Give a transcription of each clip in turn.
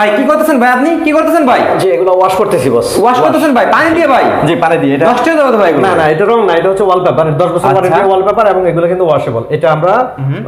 ভাই কি করতেছেন ভাই আপনি? কি করতেছেন ভাই? জি এগুলো ওয়াশ করতেছি বস ওয়াশ করতেছেন ভাই? পানি দিয়ে ভাই? জি পানি দিয়ে এটা নষ্ট হয়ে যাবে ভাই না না এটা রং না এটা হচ্ছে ওয়ালপেপার 10 বছর আচ্ছা। ওয়ারেন্টি ওয়ালপেপার এবং এগুলো কিন্তু ওয়াশেবল এটা আমরা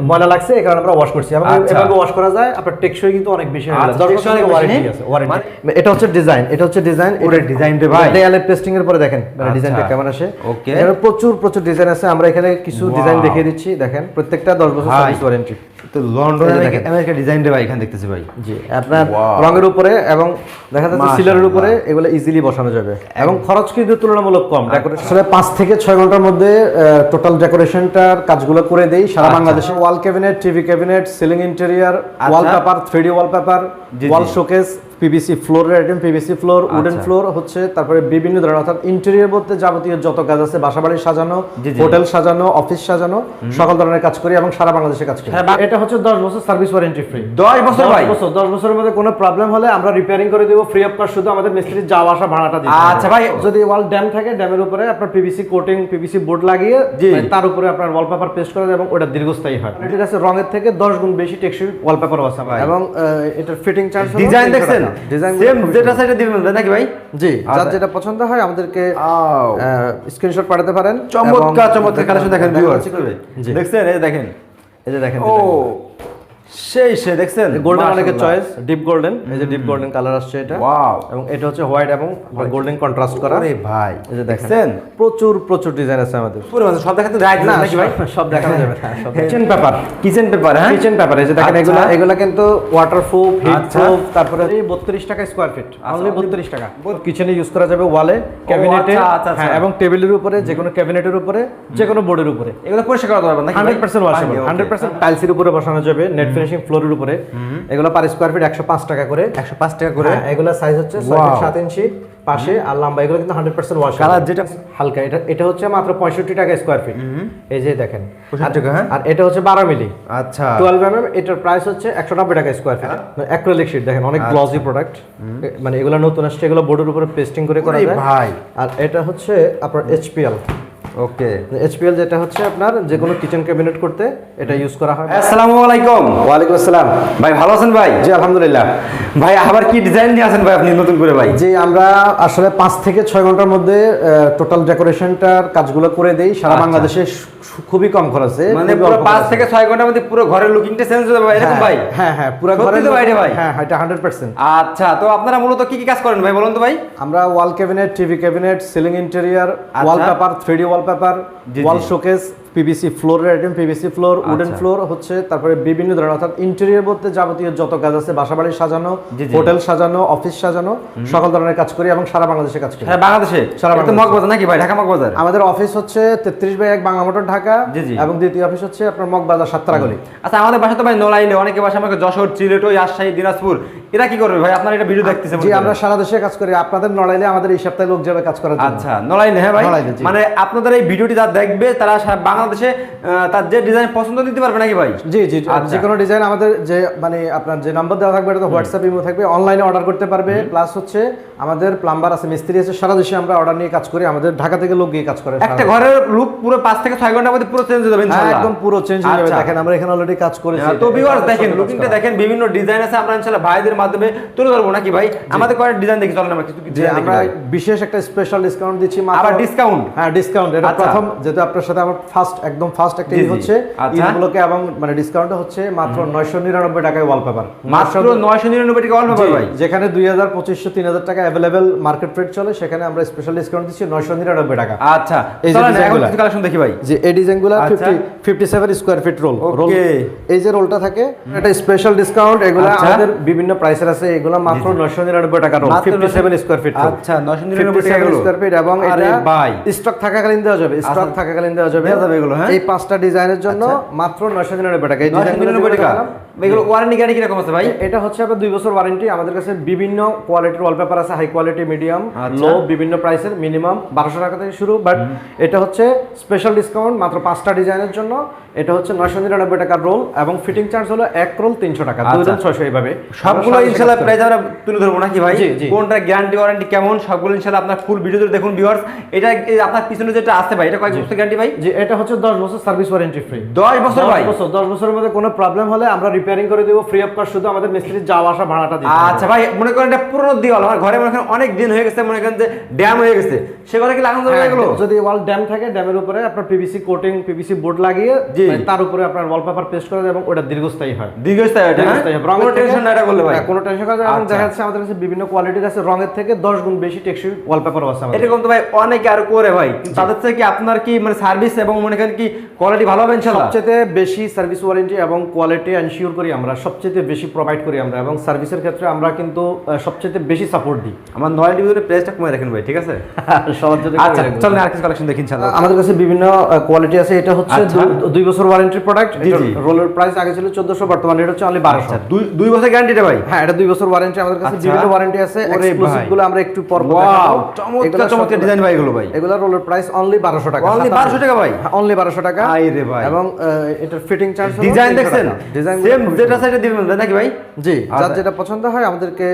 ময়লা লাগছে এই কারণে আমরা ওয়াশ করছি। এবং আচ্ছা। এভাবে ওয়াশ করা যায় আপনার টেকসই কিন্তু অনেক বেশি হয়ে আচ্ছা, যায় 10 বছর অনেক ওয়ারেন্টি আছে ওয়ারেন্টি এটা হচ্ছে ডিজাইন এটা হচ্ছে ডিজাইন ওরে design রে ভাই। দেয়ালে পেস্টিং এর পরে দেখেন আচ্ছা। ডিজাইনটা কেমন আসে। Okay. এখানে প্রচুর প্রচুর ডিজাইন আছে আমরা এখানে কিছু ডিজাইন দেখিয়ে দিচ্ছি দেখেন প্রত্যেকটা 10 বছর সার্ভিস ওয়ারেন্টি তো লন্ডন এই যে দেখেন। আমেরিকা ডিজাইন ভাই এখানে দেখতেছি ভাই। জি আপনার রঙের উপরে এবং দেখা যাচ্ছে সিলারের উপরে এগুলো ইজিলি বসানো যাবে। এবং খরচ কিন্তু তুলনামূলক কম। ডেকোরেশন আসলে পাঁচ থেকে ছয় ঘণ্টার মধ্যে টোটাল ডেকোরেশনটার কাজগুলো করে দেই। সারা। বাংলাদেশে wall cabinet TV cabinet ceiling interior wall paper three D wallpaper জি, ওয়াল শোকেস পিভিসি ফ্লোরের item PVC floor wooden. Floor হচ্ছে তারপরে বিভিন্ন ধরনের অর্থাৎ ইন্টেরিয়র বলতে যাবতীয় যত কাজ আছে বাসাবাড়ি সাজানো। হোটেল সাজানো অফিস সাজানো সকল ধরনের কাজ করি এবং সারা বাংলাদেশে কাজ করি। এটা হচ্ছে দশ বছর সার্ভিস ওয়ারেন্টি ফ্রি দশ বছর ভাই। বছর দশ বছরের মধ্যে কোনো প্রবলেম হলে আমরা রিপেয়ারিং করে দেবো ফ্রি অফ কস্ট শুধু আমাদের মিস্ত্রির যাওয়া আসা ভাড়াটা দিতে আচ্ছা ভাই। যদি ওয়াল ড্যাম থাকে ড্যামের উপরে আপনার পিভিসি কোটিং পিভিসি বোর্ড লাগিয়ে তার উপরে আপনার ওয়ালপেপার পেস্ট করা যায় এবং ওটা দীর্ঘস্থায়ী হয়। এটির কাছে রঙের থেকে দশ গুণ বেশি টেকসই ওয়ালপেপারও আছে ভাই। এবং এটার ফিটিং চার্জ ডিজাইন দেখছেন? ডিজাইন সেম যেটা দিবেন নাকি ভাই? জি যার আচ্ছা। যেটা পছন্দ হয় আমাদেরকে। স্ক্রিনশট পাঠাতে পারেন। চমৎকার চমৎকার। কালেকশন দেখেন ভিউয়ার্স। দেখছেন এই দেখেন এই যে দেখেন ও। সেই সে দেখছেন? গোল্ডেন অনেকের চয়েস ডিপ গোল্ডেন এই যে ডিপ গোল্ডেন কালার আসছে এটা। ওয়াও এবং এটা হচ্ছে হোয়াইট এবং গোল্ডেন কন্ট্রাস্ট করা। আরে ভাই। এই যে দেখছেন? প্রচুর প্রচুর ডিজাইন আছে আমাদের। পুরো মানে সব দেখাতে রাইট না নাকি ভাই? সব দেখানো যাবে। হ্যাঁ। কিচেন পেপার কিচেন পেপার হ্যাঁ? কিচেন পেপার এই যে দেখেন আচ্ছা। এগুলো। এগুলো কিন্তু ওয়াটারপ্রুফ আচ্ছা। তারপরে এই 32 টাকা স্কয়ার ফিট অনলি 32 টাকা। কিচেনে ইউজ করা যাবে ওয়ালে ক্যাবিনেটে আচ্ছা, আচ্ছা, আচ্ছা। এবং টেবিলের উপরে যে কোনো ক্যাবিনেটের উপরে যে কোনো বোর্ডের উপরে। এগুলো পরিষ্কার করা যাবে hundred percent washable Okay. Hundred percent টাইলসের উপরে বসানো যাবে নেট ফিনিশিং ফ্লোরের উপরে। এগুলো পার স্কোয়ার ফিট একশো পাঁচ টাকা করে একশো পাঁচ টাকা করে। হ্যাঁ, এগুলো সাইজ হচ্ছে সাত ইঞ্চি পাশে আর লম্বা এগুলো কিন্তু হান্ড্রেড পার্সেন্ট ওয়াশ Colour যেটা- হালকা এটা এটা হচ্ছে মাত্র পঁয়ষট্টি টাকা স্কোয়ার ফিট এই যে দেখেন। 65 টাকা, হ্যাঁ? আর এটা হচ্ছে বারো মিলি। আচ্ছা। টুয়েলভ এম এম এটার প্রাইস হচ্ছে একশো নব্বই টাকা স্কোয়ার ফিট অ্যাক্রিলিক শিট দেখেন অনেক গ্লসি প্রোডাক্ট মানে এগুলো নতুন আসছে এগুলো বোর্ডের উপরে পেস্টিং করে করা যায়। ভাই। আর এটা হচ্ছে আপনার এইচপিএল ওকে। এইচপিএল যেটা হচ্ছে আপনার যে কোনো কিচেন ক্যাবিনেট করতে এটা ইউজ করা হয়। আসসালামু আলাইকুম। ওয়ালাইকুম আসসালাম। ভাই ভালো আছেন ভাই? জি আলহামদুলিল্লাহ। ভাই আবার কি ডিজাইন নিয়ে আছেন ভাই আপনি নতুন করে ভাই? যে আমরা আসলে পাঁচ থেকে ছয় ঘণ্টার মধ্যে টোটাল ডেকোরেশনটার কাজগুলো করে দেই। সারা আচ্ছা। বাংলাদেশে খুবই কম খরচে। মানে পুরো পাঁচ থেকে ছয় ঘণ্টার মধ্যে পুরো ঘরের লুকিংটা চেঞ্জ হয়ে যাবে ভাই, এরকম হ্যাঁ, ভাই? হ্যাঁ হ্যাঁ পুরো ঘরের ভাই ভাই? হ্যাঁ এটা হান্ড্রেড পার্সেন্ট আচ্ছা তো আপনারা মূলত কি কি কাজ করেন ভাই বলুন তো ভাই? আমরা wall cabinet TV cabinet ceiling interior wallpaper three D wallpaper wall showcase PVC ফ্লোরের item PVC floor wooden. Floor হচ্ছে তারপরে বিভিন্ন ধরনের অর্থাৎ ইন্টেরিয়র বলতে যাবতীয় যত কাজ আছে বাসাবাড়ি সাজানো। হোটেল সাজানো অফিস সাজানো সকল ধরনের কাজ করি এবং সারা বাংলাদেশে কাজ করি। সারা বাংলাদেশে? সারা বাংলাদেশে। মগবাজার নাকি ভাই? ঢাকা মগবাজার? আমাদের অফিস হচ্ছে তেত্রিশ বাই এক বাংলা মোটর ঢাকা। এবং দ্বিতীয় অফিস হচ্ছে আপনার মগবাজার সাততারা গলি। আচ্ছা আমাদের বাসা তো ভাই নলাইলে অনেকে বাসা আমাকে যশোর চিলেট ওই রাজশাহী দিনাজপুর। এরা কি করবে ভাই? আপনারা এটা ভিডিও দেখতেছে জি আমরা সারা দেশে কাজ করি। আপনাদের নড়াইলে আমাদের এই সপ্তাহে লোক যাবে কাজ করার জন্য। আচ্ছা নলাইলে হ্যাঁ ভাই? নড়াইলে, মানে আপনাদের এই ভিডিওটি যারা দেখবে তারা বাংলাদেশে তার যে ডিজাইন পছন্দ দিতে পারবে নাকি ভাই? জি জি আচ্ছা। যে কোনো ডিজাইন আমাদের যে মানে আপনার যে নাম্বার দেওয়া থাকবে এটা তো হোয়াটসঅ্যাপ ইমো থাকবে। অনলাইনে অর্ডার করতে পারবে। প্লাস হচ্ছে আমাদের প্লাম্বার আছে মিস্ত্রি আছে সারা দেশে আমরা অর্ডার নিয়ে কাজ করি। আমাদের ঢাকা থেকে লোক গিয়ে কাজ করে একটা ঘরের লুক পুরো পাঁচ থেকে ছয় ঘণ্টার মধ্যে পুরো চেঞ্জ হয়ে যাবে হ্যাঁ, ইনশাআল্লাহ। একদম পুরো চেঞ্জ হয়ে যাবে। আচ্ছা। দেখেন আমরা এখানে অলরেডি কাজ করেছি। তো ভিউয়ার্স দেখেন লুকিংটা দেখেন বিভিন্ন ডিজাইন আছে আমরা ইনশাআল্লাহ ভাইদের মাধ্যমে তুলে ধরবো নাকি ভাই? আমাদের কয়েক ডিজাইন দেখি চলেন আমরা কিছু কিছু যে আমরা বিশেষ একটা স্পেশাল ডিসকাউন্ট দিচ্ছি আবার discount? হ্যাঁ ডিসকাউন্ট এটা আচ্ছা। প্রথম যেহেতু আপনার সাথে আমার ফার্স্ট একদম ফার্স্ট একটা হচ্ছে। আচ্ছা। এবং মানে ডিসকাউন্ট হচ্ছে মাত্র নয়শো নিরানব্বই টাকায় ওয়ালপেপার মাত্র নয়শো নিরানব্বই টাকা অল্প ভাই। যেখানে দুই হাজার পঁচিশশো তিন হাজার টাকা অ্যাভেলেবেল মার্কেট রেট চলে সেখানে আমরা স্পেশাল ডিসকাউন্ট দিচ্ছি নয়শো নিরানব্বই টাকা। আচ্ছা এই যে কালেকশন দেখি ভাই। যে এই ডিজাইনগুলো আচ্ছা। Fifty fifty feet roll roll এই যে রোলটা থাকে এটা স্পেশাল ডিসকাউন্ট এগুলো। আমাদের বিভিন্ন প্রাইসের আছে এগুলো মাত্র নয়শো নিরানব্বই টাকা রোল মাত্র ফিফটি সেভেন স্কোয়ার ফিট আচ্ছা, 999 টাকা। স্কোয়ার ফিট এবং এটা ভাই। স্টক থাকাকালীন দেওয়া যাবে স্টক আচ্ছা। থাকাকালীন দেওয়া যাবে এগুলো, হ্যাঁ? এই পাঁচটা ডিজাইনের জন্য মাত্র নয়শো নিরানব্বই টাকা। এই নিরানব্বই টাকা? এগুলো ওয়ারেন্টি গ্যারান্টি কীরকম আছে ভাই? এটা হচ্ছে আপনার দুই বছর ওয়ারেন্টি আমাদের কাছে বিভিন্ন কোয়ালিটির ওয়ালপেপার আছে হাই কোয়ালিটি মিডিয়াম আচ্ছা। লো বিভিন্ন প্রাইসের মিনিমাম বারোশো টাকা থেকে শুরু বাট এটা হচ্ছে স্পেশাল ডিসকাউন্ট মাত্র পাঁচটা ডিজাইনের জন্য। এটা হচ্ছে নয়শো নিরানব্বই টাকার রোল এবং ফিটিং চার্জ হলো এক রোল তিনশো টাকা দুই রোল ছয়শো এইভাবে। সবগুলো সারা প্রাইস আমরা তুলে ধরবো নাকি ভাই। কোনটা গ্যারান্টি ওয়ারেন্টি কেমন সবগুলো ইনশাআল্লাহ আপনার ফুল ভিডিও দেখুন ভিউয়ার্স এটা আপনার পিছনে যেটা আছে ভাই এটা কয় বছর গ্যারান্টি ভাই? যে এটা হচ্ছে দশ বছর সার্ভিস ওয়ারেন্টি ফ্রি 10 বছর ভাই বছর দশ বছরের মধ্যে কোনো প্রবলেম হলে আমরা রিপেয়ারিং করে দেবো ফ্রি অফ কস্ট শুধু আমাদের মিস্ত্রির যাওয়া আসা ভাড়াটা হবে। আচ্ছা ভাই মনে করেন এটা পুরনো দেওয়াল আমার ঘরে মনে করেন অনেক দিন হয়ে গেছে মনে করেন যে ড্যাম হয়ে গেছে সেগুলো কি লাগানো যাবে হ্যাঁ, এগুলো যদি ওয়াল ড্যাম থাকে ড্যামের উপরে আপনার পিভিসি কোটিং পিভিসি বোর্ড লাগিয়ে। মানে তার উপরে আপনার ওয়ালপেপার পেস্ট করে এবং ওটা দীর্ঘস্থায়ী হয় দীর্ঘস্থায়ী এটা হ্যাঁ? দীর্ঘস্থায়ী হবে। রঙের কোনো টেনশন না এটা করলে ভাই হ্যাঁ, কোনো টেনশন করা যায় আচ্ছা। দেখা যাচ্ছে আমাদের কাছে বিভিন্ন কোয়ালিটির আছে রঙের থেকে দশ গুণ বেশি টেকসই ওয়ালপেপার আছে আমাদের এরকম তো ভাই অনেকে আর করে ভাই তাদের থেকে কি আপনার কি মানে সার্ভিস এবং মনে করেন কি কোয়ালিটি ভালো হবে ইনশাআল্লাহ সবচেয়ে বেশি সার্ভিস ওয়ারেন্টি এবং কোয়ালিটি এনশিওর করি আমরা সবচেয়ে বেশি প্রোভাইড করি আমরা এবং সার্ভিসের ক্ষেত্রে আমরা কিন্তু সবচেয়ে বেশি সাপোর্ট দিই আমার নয় ডিভিজনের প্রাইসটা কমে রাখেন ভাই ঠিক আছে আচ্ছা। চলেন আর কিছু কালেকশন দেখি ইনশাআল্লাহ আমাদের কাছে বিভিন্ন কোয়ালিটি আছে এটা হচ্ছে আচ্ছা। দুই বছর ওয়ারেন্টি প্রোডাক্ট। রোলের প্রাইস আগে ছিল চোদ্দশো বর্তমানে এটা হচ্ছে অনলি বারোশো আচ্ছা দুই দুই বছর গ্যারান্টিটা ভাই হ্যাঁ এটা দুই বছর ওয়ারেন্টি আমাদের কাছে আচ্ছা। বিভিন্ন ওয়ারেন্টি আছে ওরে এক্সক্লুসিভগুলো আমরা একটু পর পর। চমৎকার চমৎকার ডিজাইন ভাই এগুলো ভাই এগুলো রোলের প্রাইস অনলি বারোশো টাকা অনলি 1200 টাকা ভাই? অনলি বারোশো টাকা। আই রে ভাই। এবং এটার ফিটিং চার্জ ডিজাইন দেখছেন? ডিজাইন সেম যেটা সাইডে দিবেন নাকি ভাই? জি যার আচ্ছা। যেটা পছন্দ হয় আমাদেরকে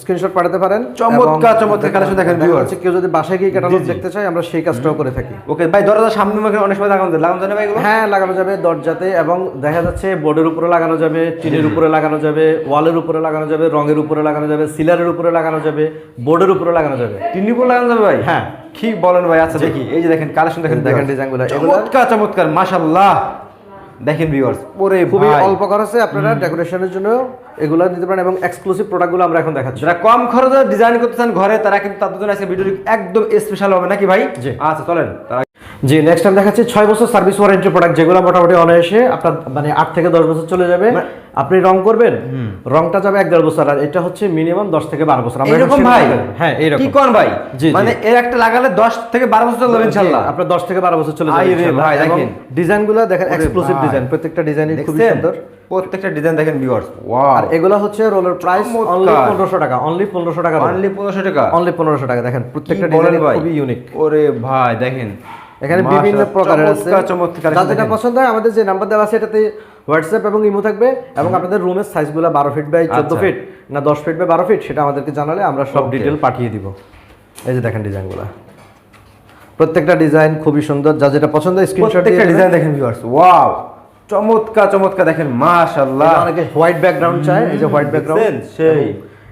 স্ক্রিনশট পাঠাতে পারেন। চমৎকার চমৎকার collection দেখেন দেখা কেউ যদি বাসায় গিয়ে ক্যাটালগ দেখতে চায় আমরা সেই কাজটাও করে থাকি। ওকে ভাই দরজার সামনে মনে করেন অনেক সময় লাগানো লাগানো ভাই হ্যাঁ লাগানো যাবে দরজাতে এবং দেখা যাচ্ছে বোর্ডের উপরে লাগানো যাবে টিনের উপরে লাগানো যাবে ওয়ালের উপরে লাগানো যাবে রঙের উপরে লাগানো যাবে সিলারের উপরে লাগানো যাবে বোর্ডের উপরে লাগানো যাবে। টিনি উপর লাগানো যাবে ভাই? হ্যাঁ। কি বলেন ভাই? আচ্ছা দেখি। এই যে দেখেন কালেকশন দেখেন দেখেন। ডিজাইনগুলো। এগুলো- চমৎকার চমৎকার মাশাআল্লাহ। দেখেন ভিউয়ার্স ওরে খুবই অল্প খরচে আপনারা ডেকোরেশনের জন্য এগুলো নিতে পারেন এবং এক্সক্লুসিভ প্রোডাক্টগুলো আমরা এখন দেখাচ্ছি। যারা কম খরচে ডিজাইন করতে চান ঘরে তারা কিন্তু তাদের জন্য আজকে ভিডিওটি একদম স্পেশাল হবে নাকি ভাই? জি। আচ্ছা চলেন। তারা জি নেক্সট টাইম দেখাচ্ছি ছয় বছর সার্ভিস ওয়ারেন্টি প্রোডাক্ট যেগুলো মোটামুটি অনায়াসে আপনার মানে আট থেকে দশ বছর চলে যাবে। মানে- আপনি রং করবেন? রংটা যাবে এক দেড় বছর আর এটা হচ্ছে মিনিমাম দশ থেকে বারো বছর। এখন ভাই? হ্যাঁ এইরকম কি কোন ভাই। মানে এর একটা লাগালে 10 থেকে 12 বছর চলবে ইনশাআল্লাহ জি, আপনার দশ থেকে বারো বছর চলে যাবে ভাই, দেখেন। ডিজাইনগুলো দেখেন এক্সক্লুসিভ ডিজাইন প্রত্যেকটা দেখছেন? সুন্দর। প্রত্যেকটা ডিজাইন দেখেন ভিউয়ার্স আর এগুলো হচ্ছে রোলের প্রাইস অনলি পনেরোশো টাকা অনলি পনেরোশো টাকা অনলি 1500 টাকা। অনলি পনেরোশো টাকা দেখেন প্রত্যেকটা ডিজাইন খুবই ইউনিক ওরে ভাই দেখেন। এখানে বিভিন্ন প্রকারের আছে। যার যেটা পছন্দ হয় আমাদের যে নাম্বার দেওয়া আছে এটাতে হোয়াটসঅ্যাপ এবং ইমো থাকবে এবং আপনাদের রুমের সাইজগুলো বারো ফিট বাই চোদ্দ আচ্ছা। ফিট না দশ ফিট বাই বারো ফিট সেটা আমাদেরকে জানালে আমরা সব ডিটেল পাঠিয়ে দিব। এই যে দেখেন ডিজাইনগুলো প্রত্যেকটা ডিজাইন খুবই সুন্দর যা যেটা পছন্দ স্ক্রিনশট প্রত্যেকটা ডিজাইন ডিজাইন দেখেন ভিউয়ার্স ওয়াও চমৎকার চমৎকার দেখেন মাশাআল্লাহ। অনেকে হোয়াইট ব্যাকগ্রাউন্ড চায় এই যে হোয়াইট ব্যাকগ্রাউন্ড সেই।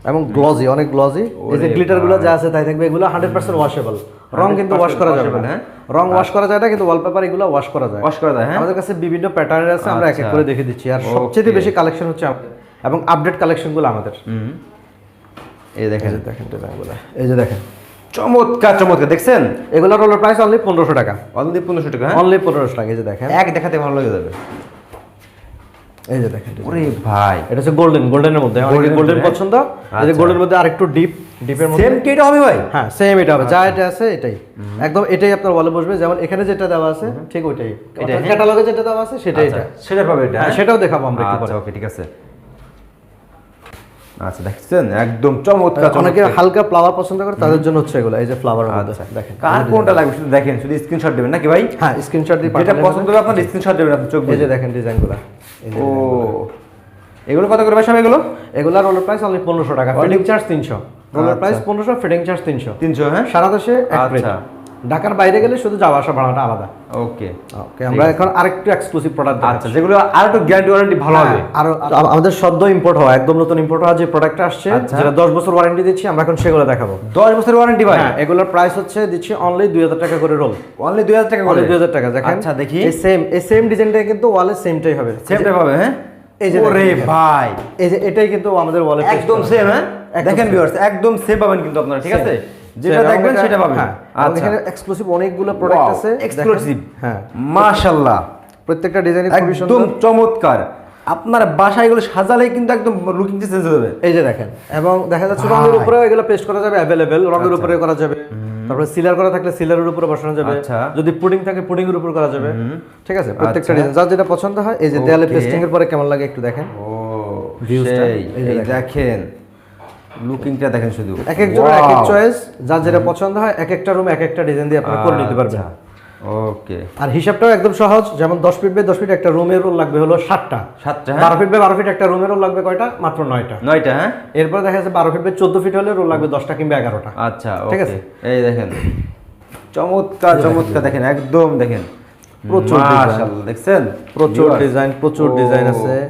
এবং গ্লজি অনেক গ্লজি এই যে ওরে গ্লিটারগুলো যা আছে তাই থাকবে এগুলো হান্ড্রেড পার্সেন্ট ওয়াশেবল রং কিন্তু ওয়াশ করা যাবে না। হ্যাঁ? রং ওয়াশ করা যায় না কিন্তু ওয়ালপেপার এগুলো ওয়াশ করা যায়। ওয়াশ করা যায় হ্যাঁ? আমাদের কাছে বিভিন্ন প্যাটার্নের আছে আমরা এক এক আচ্ছা। করে দেখে দিচ্ছি। আর সবচেয়ে বেশি কালেকশন হচ্ছে আমাদের এবং আপডেট কালেকশনগুলো আমাদের। এই দেখেন। দেখেন ডিজাইনগুলো এই যে দেখেন। চমৎকার চমৎকার। দেখছেন? এগুলো রোলার প্রাইস অনলি পনেরোশো টাকা। অনলি পনেরোশো টাকা হ্যাঁ? অনলি পনেরোশো টাকা এই যে দেখেন। এক দেখাতে ভালো লাগে যাবে। এই যে দেখেন ওরে ভাই। এটা হচ্ছে গোল্ডেন গোল্ডেনের মধ্যে। অনেকে গোল্ডেন পছন্দ এই যে আচ্ছা। মধ্যে আরেকটু ডিপ ডিপের মধ্যে। সেম কি এটা হবে ভাই? হ্যাঁ সেম এটা হবে। যা এটা আছে এটাই। একদম এটাই আপনার ওয়ালে বসবে। যেমন এখানে যেটা দেওয়া আছে ঠিক ওইটাই? ক্যাটালগে যেটা দেওয়া আছে সেটাই আচ্ছা, এটা। সেটা পাবে এটা হ্যাঁ, হ্যাঁ? সেটাও দেখাবো আমরা একটু আচ্ছা পরে। ওকে ঠিক আছে। আচ্ছা দেখছেন? একদম চমৎকার অনেকে হালকা ফ্লাওয়ার পছন্দ করে তাদের জন্য হচ্ছে এগুলো এই যে ফ্লাওয়ার আচ্ছা। দেখেন কার কোনটা লাগবে? শুধু দেখেন শুধু স্ক্রিনশট দেবেন নাকি ভাই? হ্যাঁ স্ক্রিনশট দিয়ে যেটা পছন্দ হবে আপনার স্ক্রিনশট দেবেন আপনি চোখ এই বুজে যে দেখেন ডিজাইনগুলো ও এগুলো কত করে সব এগুলো? এগুলা রোলার প্রাইস অনলি পনেরোশো টাকা। ফিটিং চার্জ তিনশো। রোলার আচ্ছা। প্রাইস পনেরোশো ফিটিং চার্জ তিনশো। 300 হ্যাঁ? সারা দেশে আচ্ছা। ঢাকার বাইরে গেলে শুধু যাওয়া আসা ভাড়াটা আলাদা। ওকে। ওকে আমরা এখন আরেকটু এক্সক্লুসিভ প্রোডাক্ট আচ্ছা যেগুলো আর একটু গ্যারান্টি ওয়ারেন্টি ভালো হবে। আর আমাদের সদ্য ইম্পোর্ট হওয়া একদম নতুন ইম্পোর্ট হওয়া যে প্রোডাক্টটা আসছে আচ্ছা। যেটা দশ বছর ওয়ারেন্টি দিচ্ছি আমরা এখন সেগুলো দেখাবো। 10 বছরের ওয়ারেন্টি ভাই? হ্যাঁ এগুলোর প্রাইস হচ্ছে দিচ্ছি অনলি দুই হাজার টাকা করে রোল অনলি 2000 টাকা করে? অনলি দুই হাজার টাকা দেখেন। আচ্ছা দেখি। এই সেম এই সেম ডিজাইনটা কিন্তু ওয়ালে সেমটাই হবে। সেম টাইপ হবে হ্যাঁ? এই যে ওরে ভাই। এই যে এটাই কিন্তু আমাদের ওয়ালে একদম সেম হ্যাঁ? দেখেন। ভিউয়ার্স একদম সেম পাবেন কিন্তু আপনারা ঠিক আছে? যেটা দেখবেন সেটা পাবেন। হ্যাঁ আচ্ছা। এখানে এক্সক্লুসিভ অনেকগুলো প্রোডাক্ট আছে। এক্সক্লুসিভ হ্যাঁ। মাশাআল্লাহ প্রত্যেকটা ডিজাইন খুবই একদম চমৎকার। আপনার বাসায় এগুলো সাজালেই কিন্তু একদম লুকিং চেঞ্জ যাবে। এই যে দেখেন এবং দেখা যাচ্ছে রঙের উপরে এগুলো পেস্ট করা যাবে অ্যাভেলেবেল রঙের উপরে করা যাবে। তারপরে সিলার করা থাকলে সিলারের উপরে বসানো যাবে। আচ্ছা। যদি পুডিং থাকে পুডিং এর উপর করা যাবে। ঠিক আছে? প্রত্যেকটা ডিজাইন যার যেটা পছন্দ হয় এই যে দেয়ালে পেস্টিং এর পরে কেমন লাগে একটু দেখেন। ও সেই এই দেখেন। লুকিংটা দেখেন শুধু। এক একজনের এক এক চয়েস যার যেটা পছন্দ হয় এক একটা রুম এক একটা ডিজাইন দিয়ে আপনারা করে নিতে পারবেন। আচ্ছা, ওকে আর হিসাবটাও একদম সহজ যেমন দশ ফিট বাই দশ ফিট একটা রুমের রোল লাগবে হলো সাতটা। সাতটা হ্যাঁ। বারো ফিট বাই বারো ফিট একটা রুমের রোল লাগবে কয়টা? মাত্র নয়টা। নয়টা হ্যাঁ? এরপর দেখা যাচ্ছে বারো ফিট বাই চোদ্দ ফিট হলে রোল লাগবে দশটা কিংবা এগারোটা। আচ্ছা ঠিক আছে। এই দেখেন। চমৎকার চমৎকার দেখেন একদম দেখেন। প্রচুর মাশাআল্লাহ দেখছেন? প্রচুর ডিজাইন প্রচুর ডিজাইন আছে। যে দেখেন।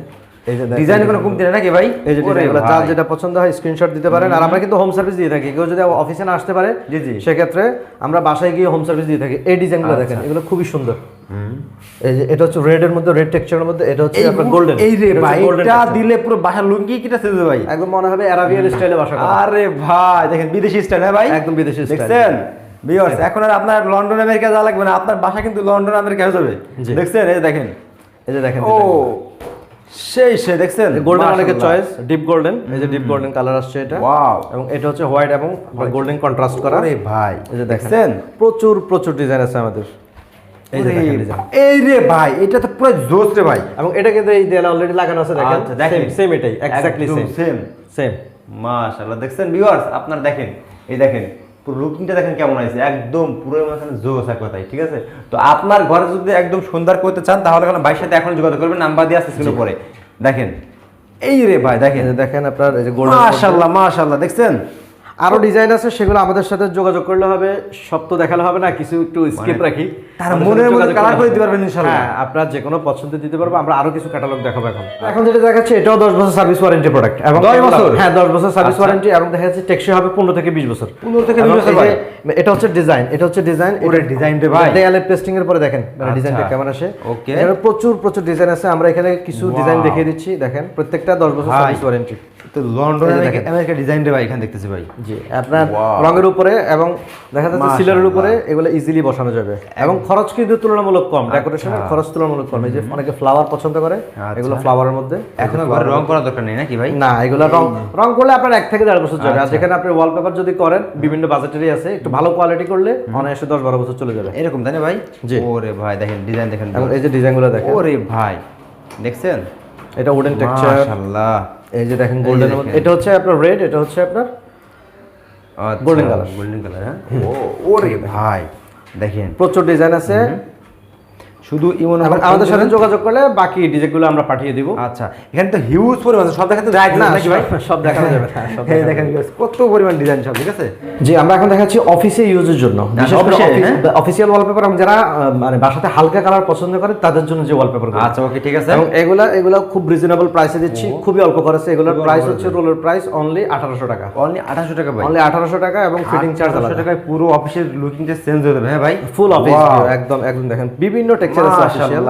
ডিজাইন কোনো কমতি নাকি ভাই? এই যে ওরে ডিজাইনগুলো ভাই। যার যেটা পছন্দ হয় স্ক্রিনশট দিতে পারেন। আর আমরা কিন্তু হোম সার্ভিস দিয়ে থাকি। কেউ যদি অফিসে না আসতে পারে জি, জি। সেক্ষেত্রে আমরা বাসায় গিয়ে হোম সার্ভিস দিয়ে থাকি। এই ডিজাইনগুলো দেখেন এগুলো খুবই সুন্দর। এই যে এটা হচ্ছে রেড এর মধ্যে রেড টেক্সচারের মধ্যে এটা হচ্ছে আপনার গোল্ডেন এই রে ভাই এটা দিলে পুরো বাসার লুঙ্গি কিটা সেজে ভাই। একদম মনে হবে স্টাইলে বাসা আরে ভাই দেখেন বিদেশি স্টাইল হ্যাঁ ভাই? একদম বিদেশি স্টাইল দেখছেন? ভিউয়ার্স এখন আর আপনার লন্ডন আমেরিকা যা লাগবে না। আপনার বাসা কিন্তু লন্ডন আমেরিকা হয়ে যাবে। দেখছেন? এই দেখেন। এই যে দেখেন ও সেই সে দেখছেন? গোল্ডেন অনেকের চয়েস ডিপ গোল্ডেন এই যে ডিপ গোল্ডেন কালার আসছে এটা। ওয়াও এবং এটা হচ্ছে হোয়াইট এবং গোল্ডেন কন্ট্রাস্ট করা। আরে ভাই। এই যে দেখছেন? প্রচুর প্রচুর ডিজাইন আছে আমাদের। এই যে ওরে, এই রে ভাই এটা তো পুরো জোস রে ভাই। এবং এটা কিন্তু এই দেয়ালে অলরেডি লাগানো আছে দেখেন। আচ্ছা, দেখেন। সেম এটাই এক্স্যাক্টলি সেম same। সেম মাশাআল্লাহ। দেখছেন ভিউয়ার্স আপনারা দেখেন। এই দেখেন পুরো লুকিংটা দেখেন কেমন আছে একদম পুরো মানে জোস এক কথাই ঠিক আছে? তো আপনার ঘরে যদি একদম সুন্দর করতে চান তাহলে কেন ভাইয়ের সাথে এখন যোগাযোগ করবেন নাম্বার দিয়ে আছে স্ক্রিনে পরে দেখেন এই রে ভাই দেখেন। দেখেন আপনার এই যে গোল্ডেন মাশাআল্লাহ মাশাআল্লাহ দেখছেন? আরও ডিজাইন আছে সেগুলো আমাদের সাথে যোগাযোগ করলে হবে সব তো দেখালে হবে না কিছু একটু স্কিপ রাখি তার মনের মধ্যে কালার করে দিতে পারবেন ইনশাআল্লাহ হ্যাঁ আপনার যে কোনো পছন্দ দিতে পারব আমরা আরও কিছু ক্যাটালগ দেখাবো এখন এখন যেটা দেখাচ্ছে এটাও দশ বছর সার্ভিস ওয়ারেন্টি প্রোডাক্ট এবং 10 বছর? হ্যাঁ দশ বছর সার্ভিস আচ্ছা। ওয়ারেন্টি এবং দেখা যাচ্ছে টেকসই হবে পনেরো থেকে বিশ বছর 15 থেকে 20 বছর যে- এটা হচ্ছে ডিজাইন এটা হচ্ছে ডিজাইন ওরে design রে ভাই। দেয়ালে পেস্টিং এর পরে দেখেন আচ্ছা। ডিজাইনটা কেমন আসে Okay. এখানে প্রচুর প্রচুর ডিজাইন আছে আমরা এখানে কিছু ডিজাইন দেখিয়ে দিচ্ছি দেখেন প্রত্যেকটা দশ বছর ভাই। সার্ভিস ওয়ারেন্টি তো লন্ডন এই যে দেখেন। আমেরিকা ডিজাইন রে ভাই এখানে দেখতেছি ভাই জি আপনার রঙের উপরে এবং দেখা যাচ্ছে সিলারের উপরে এগুলো ইজিলি বসানো যাবে। এবং খরচ কিন্তু তুলনামূলক কম ডেকোরেশনের আচ্ছা। খরচ তুলনামূলক কম। এই যে অনেকে ফ্লাওয়ার পছন্দ করে আচ্ছা। এগুলো ফ্লাওয়ারের মধ্যে। এখন ঘরে রং করার দরকার নেই নাকি ভাই? না এগুলো রং রং করলে আপনার এক থেকে দেড় বছর যাবে আর আচ্ছা। যেখানে আপনি ওয়ালপেপার যদি করেন বিভিন্ন বাজেটেরই আছে। একটু ভালো কোয়ালিটি করলে অনায়াসে দশ বারো বছর চলে যাবে। এরকম তাই না ভাই? জি। ওরে ভাই দেখেন ডিজাইন দেখেন এবং এই যে ডিজাইনগুলো দেখেন। ওরে ভাই দেখছেন? এটা উডেন টেক্সচার মাশাআল্লাহ। এই যে দেখেন গোল্ডেন এটা হচ্ছে আপনার রেড এটা হচ্ছে আপনার Golden color. গোল্ডেন কালার হ্যাঁ? ও ওরে ভাই। দেখেন। প্রচুর ডিজাইন আছে। শুধু ইমন আমাদের সাথে যোগাযোগ করলে বাকি ডিজাইনগুলো আমরা পাঠিয়ে দিব। আচ্ছা এখানে তো হিউজ পরিমাণ সব দেখাতে রাইট না, নাকি ভাই? সব- দেখানো যাবে না, সব দেখানো কত পরিমাণ ডিজাইন সব ঠিক আছে? জি আমরা এখন দেখাচ্ছি অফিসে ইউজের জন্য। এ, হ্যাঁ? অফিসিয়াল ওয়ালপেপার এবং যারা মানে বাসাতে হালকা কালার পছন্দ করে তাদের জন্য যে ওয়ালপেপার আচ্ছা ওকে ঠিক আছে। এবং এগুলা এগুলা খুব রিজনেবল প্রাইসে দিচ্ছি খুবই অল্প খরচে। এগুলোর প্রাইস হচ্ছে রোলের প্রাইস অনলি আঠারোশো টাকা। অনলি আঠাশশো টাকা ভাই। অনলি আঠারোশো টাকা এবং ফিটিং চার্জ আঠারোশো টাকায় পুরো অফিসের লুকিংটা চেঞ্জ হয়ে যাবে হ্যাঁ ভাই? ফুল অফিস একদম একদম দেখেন। বিভিন্ন টেক্সচার আছে অফিসিয়াল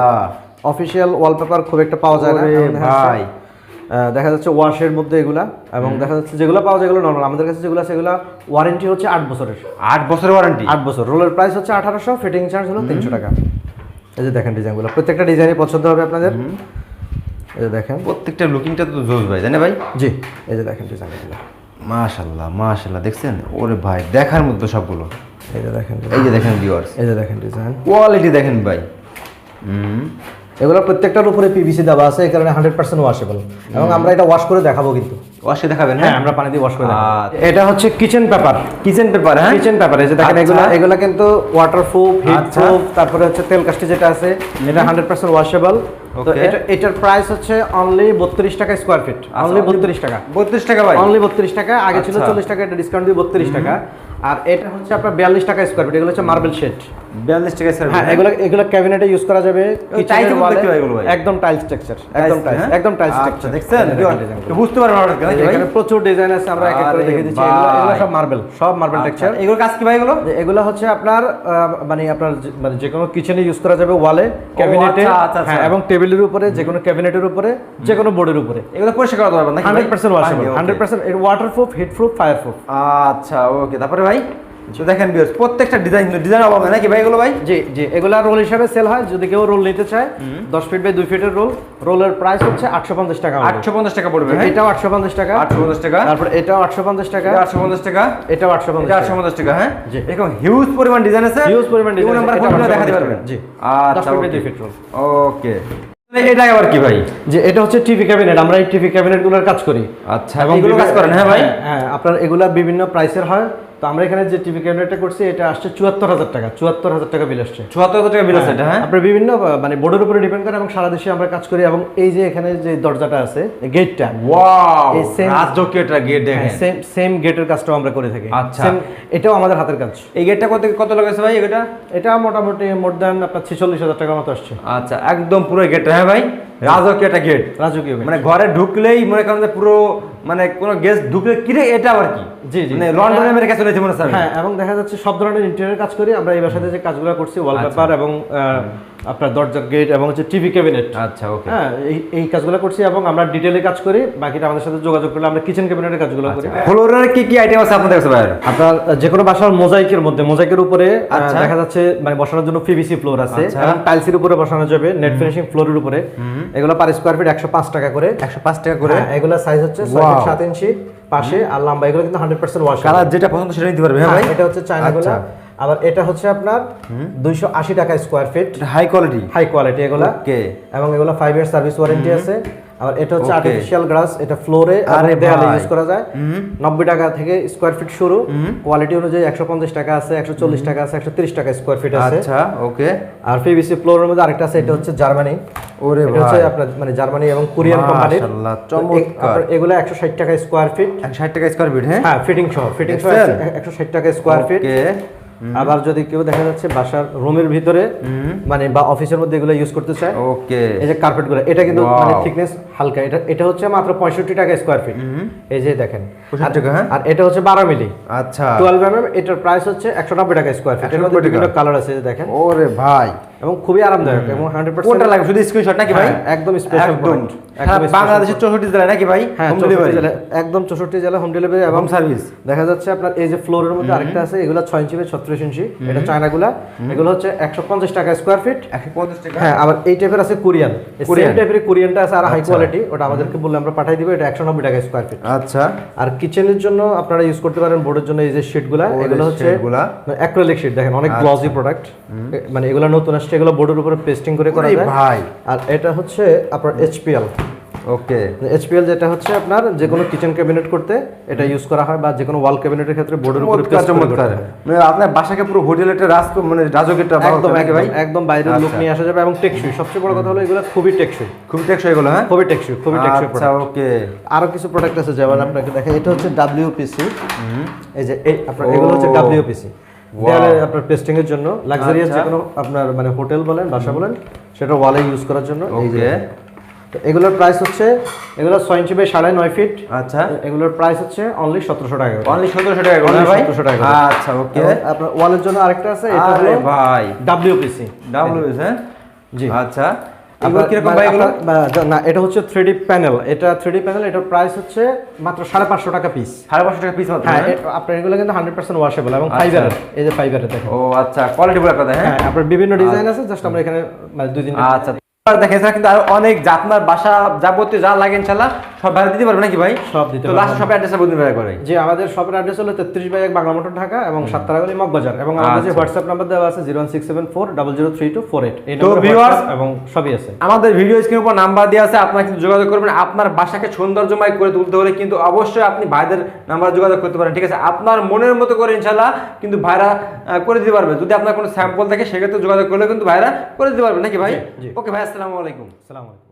অফিসিয়াল ওয়ালপেপার খুব একটা পাওয়া যায় না যাচ্ছে, ভাই। দেখা যাচ্ছে ওয়াশের মধ্যে এগুলা এবং দেখা যাচ্ছে যেগুলো পাওয়া যায় এগুলো নর্মাল আমাদের কাছে যেগুলো আছে সেগুলো ওয়ারেন্টি হচ্ছে আট বছরের। আট বছরের ওয়ারেন্টি আট বছর। রোলের প্রাইস হচ্ছে আঠারোশো ফিটিং চার্জ হলো তিনশো টাকা। এই যে দেখেন ডিজাইনগুলো প্রত্যেকটা ডিজাইনই পছন্দ হবে আপনাদের। এই যে দেখেন। প্রত্যেকটা লুকিংটা তো জোস ভাই জানে ভাই? জি এই যে দেখেন ডিজাইনগুলো মাশাল্লাহ মাশাল্লাহ দেখছেন? ওরে ভাই দেখার মধ্যে সবগুলো। এই যে দেখেন এই যে দেখেন ভিউয়ার্স এই যে দেখেন ডিজাইন কোয়ালিটি দেখেন ভাই। এগুলো প্রত্যেকটার উপরে পিভিসি দেওয়া আছে এই কারণে হান্ড্রেড পার্সেন্ট ওয়াশেবল এবং আমরা এটা ওয়াশ করে দেখাবো কিন্তু। ওয়াশে দেখাবেন হ্যাঁ? হ্যাঁ আমরা পানি দিয়ে ওয়াশ করে দেখাবো। আচ্ছা। এটা হচ্ছে কিচেন পেপার কিচেন পেপার হ্যাঁ? কিচেন পেপার এই যে দেখেন আচ্ছা। এগুলো এগুলো কিন্তু ওয়াটার প্রুফ হিট আচ্ছা। তারপরে হচ্ছে তেল কাস্টি যেটা আছে এটা হান্ড্রেড পার্সেন্ট ওয়াশেবল তো এটা এটার প্রাইস হচ্ছে অনলি বত্রিশ টাকা স্কোয়ার ফিট অনলি বত্রিশ টাকা। বত্রিশ টাকা ভাই। অনলি বত্রিশ টাকা আগে ছিল। চল্লিশ টাকা এটা ডিসকাউন্ট দিয়ে বত্রিশ টাকা। আর এটা হচ্ছে আপনার বিয়াল্লিশ টাকা স্কোয়ার ফিট এগুলো হচ্ছে মার্বেল শেড বিয়াল্লিশ টাকা স্যার হ্যাঁ এগুলো এগুলো ক্যাবিনেটে ইউজ করা যাবে। এ। কি হয় এগুলো ভাই? একদম টাইলস টেক্সচার একদম টাইলস একদম টাইলস আচ্ছা টেক্সচার দেখছেন? একটু বুঝতে পারবেন অর্ডার কেন এখানে প্রচুর ডিজাইন আছে আমরা এক এক করে আরে দেখে দিচ্ছি এগুলো এগুলো সব মার্বেল সব মার্বেল টেক্সচার এগুলো কাজ কি ভাই এগুলো? এগুলো হচ্ছে আপনার মানে আপনার মানে যে কোনো কিচেনে ইউজ করা যাবে ওয়ালে ক্যাবিনেটে আচ্ছা, আচ্ছা। হ্যাঁ এবং টেবিলের উপরে যে কোনো ক্যাবিনেটের উপরে যে কোনো বোর্ডের উপরে। এগুলো পরিষ্কার করতে পারবেন নাকি hundred percent washable Okay. Hundred percent water proof heat proof fire proof আচ্ছা ওকে তারপরে ভাই? তো দেখেন বিয়ার্স প্রত্যেকটা ডিজাইন ডিজাইন অভাব নাকি ভাই এগুলো ভাই? জি জি এগুলা রোল হিসাবে সেল হয়। যদি কেউ রোল নিতে চায় দশ ফিট বাই দুই ফিটের রোল রোলের প্রাইস হচ্ছে আটশো পঞ্চাশ টাকা। আটশো পঞ্চাশ টাকা পড়বে হ্যাঁ এটাও আটশো পঞ্চাশ টাকা। আটশো পঞ্চাশ টাকা। তারপর এটাও আটশো পঞ্চাশ টাকা। আটশো পঞ্চাশ টাকা। এটাও আটশো এটা পঞ্চাশ আটশো পঞ্চাশ টাকা হ্যাঁ? জি। এরকম হিউজ পরিমাণ ডিজাইন আছে। Huge পরিমাণ design নাম্বার দেখাতে পারবেন? জি। আচ্ছা 10 foot by okay. Feet roll। Okay এটা আবার কি ভাই? যে এটা হচ্ছে টিভি ক্যাবিনেট আমরা এই টিভি ক্যাবিনেটগুলোর কাজ করি। আচ্ছা এগুলো কাজ করেন হ্যাঁ ভাই? হ্যাঁ আপনার এগুলা বিভিন্ন প্রাইসের হয়। তো আমরা এখানে যে টিভি ক্যাবিনেটটা করছি এটা আসছে চুয়াত্তর হাজার টাকা চুয়াত্তর হাজার টাকা বিল আসছে। চুয়াত্তর হাজার টাকা বিল আছে এটা হ্যাঁ? আপনার বিভিন্ন মানে বোর্ডের উপরে ডিপেন্ড করে এবং সারা দেশে আমরা কাজ করি এবং এই যে এখানে যে দরজাটা আছে গেটটা ওয়াও এই একটা গেট দেখেন। সেম সেম গেটের কাজটাও আমরা করে থাকি। আচ্ছা। এটাও আমাদের হাতের কাজ। এই গেটটা কত কত লাগাছে ভাই এটা এটা মোটামুটি মোর দেন আপনার ছেচল্লিশ হাজার টাকার মতো আসছে। আচ্ছা একদম পুরো গেট হ্যাঁ ভাই? রাজকীয় একটা গেট রাজকীয় মানে ঘরে ঢুকলেই মনে করেন যে পুরো মানে কোন গেস্ট ঢুকলে কিরে এটা আর কি? জি, জি। মানে লন্ডনে চলেছে মনে হয় হ্যাঁ এবং দেখা যাচ্ছে সব ধরনের ইন্টেরিয়র কাজ করি। আমরা এই বাসাতে যে কাজগুলো করছি ওয়ালপেপার এবং আহ, আপনার দরজার গেট এবং হচ্ছে টিভি ক্যাবিনেট আচ্ছা ওকে হ্যাঁ এই এই কাজগুলো করছি এবং আমরা ডিটেলে কাজ করি বাকিটা আমাদের সাথে যোগাযোগ করলে আমরা কিচেন ক্যাবিনেটের কাজগুলো করি। ফ্লোরের কি কি আইটেম আছে আপনাদের কাছে ভাই? আপনার যে কোনো বাসার মোজাইকের মধ্যে মোজাইকের উপরে আচ্ছা। দেখা যাচ্ছে মানে বসানোর জন্য পিভিসি ফ্লোর আছে আচ্ছা। এবং টাইলসের উপরে বসানো যাবে নেট ফিনিশিং ফ্লোরের উপরে। এগুলো পার স্কোয়ার ফিট একশো পাঁচ টাকা করে। একশো পাঁচ টাকা করে? হ্যাঁ, এগুলো সাইজ হচ্ছে সাত ইঞ্চি পাশে আর লম্বা এগুলো কিন্তু হান্ড্রেড পার্সেন্ট ওয়াশ কালার যেটা পছন্দ সেটা নিতে পারবে হ্যাঁ ভাই? এটা হচ্ছে চায়নাগুলো আচ্ছা। আবার এটা হচ্ছে আপনার দুইশো আশি টাকা square feet high quality high quality এগুলা। এবং এগুলো ফাইভ ইয়ার সার্ভিস ওয়ারেন্টি আছে। আবার এটা হচ্ছে আর্টিফিশিয়াল গ্রাস এটা ফ্লোরে আরে দেয়ালে ইউজ করা যায়। নব্বই টাকা থেকে স্কোয়ার ফিট শুরু। কোয়ালিটি অনুযায়ী একশো পঞ্চাশ টাকা আছে একশো চল্লিশ টাকা আছে একশো তিরিশ টাকা স্কোয়ার ফিট আছে। আচ্ছা ওকে আর পিভিসি ফ্লোরের মধ্যে আরেকটা আছে এটা হচ্ছে জার্মানি ওরে এটা হচ্ছে আপনার মানে জার্মানি এবং কোরিয়ান কোম্পানির মাশাআল্লাহ, চমৎকার। এগুলো একশো ষাট টাকা স্কোয়ার ফিট একশো ষাট টাকা স্কোয়ার ফিট হ্যাঁ? হ্যাঁ ফিটিং সহ ফিটিং সহ দেখছেন? একশো ষাট টাকা স্কোয়ার ফিট ওকে আবার যদি কেউ দেখা যাচ্ছে বাসার রুমের ভিতরে মানে বা অফিসের মধ্যে এগুলো ইউজ করতে চায় ওকে। এই যে কার্পেটগুলো এটা কিন্তু. মানে থিকনেস হালকা। এটা এটা হচ্ছে মাত্র পঁয়ষট্টি টাকা স্কোয়ার ফিট এই যে দেখেন। 65 টাকা, হ্যাঁ? আর এটা হচ্ছে বারো মিলি। আচ্ছা। টুয়েলভ এম এম এটার প্রাইস হচ্ছে একশো নব্বই টাকা স্কোয়ার ফিট এর মধ্যে বিভিন্ন কালার আছে দেখেন। ওরে ভাই। এবং খুবই আরামদায়ক এবং হান্ড্রেড কোনটা পার্সেন্ট লাগবে শুধু স্ক্রিনশট নাকি ভাই? হ্যাঁ, একদম special একদম। হ্যাঁ, বাংলাদেশের চৌষট্টি জেলায় নাকি ভাই? হোম ডেলিভারি একদম চৌষট্টি জেলা হোম ডেলিভারি এবং সার্ভিস দেখা যাচ্ছে আপনার এই যে ফ্লোরের মধ্যে আরেকটা আছে এগুলো ছয় ইঞ্চি বাই ছত্রিশ ইঞ্চি এটা চায়নাগুলা। এগুলো হচ্ছে একশো পঞ্চাশ টাকা স্কোয়ার ফিট একশো পঞ্চাশ টাকা? হ্যাঁ আবার এই টাইপের আছে কোরিয়ান কোরিয়ান। টাইপের কোরিয়ানটা আছে আর হাই আচ্ছা। কোয়ালিটি ওটা আমাদেরকে বললে আমরা পাঠিয়ে দিব এটা একশো নব্বই টাকা স্কোয়ার ফিট আচ্ছা। আর কিচেনের জন্য আপনারা ইউজ করতে পারেন বোর্ডের জন্য এই যে শিটগুলা গুলা এগুলো হচ্ছে অ্যাক্রেলিক অ্যাক্রিলিক শিট দেখেন অনেক আচ্ছা। গ্লসি প্রোডাক্ট মানে এগুলো নতুন আসছে এগুলো বোর্ডের উপরে পেস্টিং করে করা যায়। ভাই। আর এটা হচ্ছে আপনার এইচপিএল ওকে। এইচপিএল যেটা হচ্ছে আপনার যে কোনো কিচেন ক্যাবিনেট করতে এটা ইউজ করা হয় বা যে কোনো ওয়াল ক্যাবিনেটের ক্ষেত্রে বোর্ডের উপরে করে চমৎকার। করতে। মানে আপনার বাসাকে পুরো হোটেলের একটা রাজ মানে রাজকেরটা একদম ভাই একদম বাইরের লুক আচ্ছা। নিয়ে আসা যাবে এবং টেকসই। সবচেয়ে বড় কথা হলো এগুলো খুবই টেকসই। খুব টেকসই এগুলো হ্যাঁ? খুবই টেকসই খুবই টেকসই আচ্ছা ওকে। আরও কিছু প্রোডাক্ট আছে যেমন আপনাকে দেখাই। এটা হচ্ছে ডাব্লিউপিসি এই যে এই আপনার এগুলো হচ্ছে। ডাব্লিউপিসি দেয়ালে আপনার পেস্টিং এর জন্য লাক্সারিয়াস। যে কোনো আপনার মানে হোটেল বলেন বাসা বলেন সেটা ওয়ালে ইউজ করার জন্য। এই যে তো এগুলোর প্রাইস হচ্ছে এগুলো ছয় ইঞ্চি বাই সাড়ে নয় ফিট আচ্ছা। এগুলোর প্রাইস হচ্ছে অনলি সতেরোশো টাকা অনলি সতেরোশো টাকা করে Only ভাই? 1700 টাকা আচ্ছা ওকে আপনার ওয়ালের জন্য আরেকটা আছে এটা হলো ভাই। ডাব্লিউপিসি ডাব্লিউ হ্যাঁ? জি। আচ্ছা। এগুলো কীরকম ভাই এগুলো? না এটা হচ্ছে থ্রি প্যানেল এটা থ্রি প্যানেল এটার প্রাইস হচ্ছে মাত্র সাড়ে পাঁচশো টাকা পিস সাড়ে পাঁচশো টাকা পিস হ্যাঁ হ্যাঁ? আপনার এগুলো কিন্তু হান্ড্রেড পার্সেন্ট ওয়াশেবল এবং আচ্ছা। ফাইবারের এই যে ফাইবারের দেখেন। ও আচ্ছা কোয়ালিটি বলে কথা হ্যাঁ আপনার বিভিন্ন ডিজাইন আছে জাস্ট আমরা এখানে মানে দুই তিন আচ্ছা দেখেন কিন্তু আরও অনেক আপনার বাসা যাবতীয় যা লাগে ইনশাল্লাহ সব ভাড়া দিতে পারবে নাকি ভাই? সব দিতে তো লাস্ট সবে অ্যাড্রেসটা বলতে পারবে করে। যে আমাদের শপের অ্যাড্রেস হলো তেত্রিশ বাই এক বাংলা মোটর ঢাকা এবং মগবাজার এবং আমাদের যে আচ্ছা। হোয়াটসঅ্যাপ নাম্বার দেওয়া আছে এই নম্বরে WhatsApp এবং সবই আছে। আমাদের ভিডিও স্ক্রিনের উপর নাম্বার দেওয়া আছে আপনারা কিন্তু যোগাযোগ করবেন। আপনার বাসাকে সৌন্দর্যময় করে তুলতে হলে কিন্তু অবশ্যই আপনি ভাইদের নাম্বার যোগাযোগ করতে পারেন ঠিক আছে? আপনার মনের মতো করে ইনশাল্লাহ কিন্তু ভাইরা করে দিতে পারবে। যদি আপনার কোনো স্যাম্পল থাকে সেক্ষেত্রে যোগাযোগ করলে কিন্তু ভাইরা করে দিতে পারবে নাকি ভাই? ওকে ভাই আসসালামু আলাইকুম। আসসালামু আলাইকুম।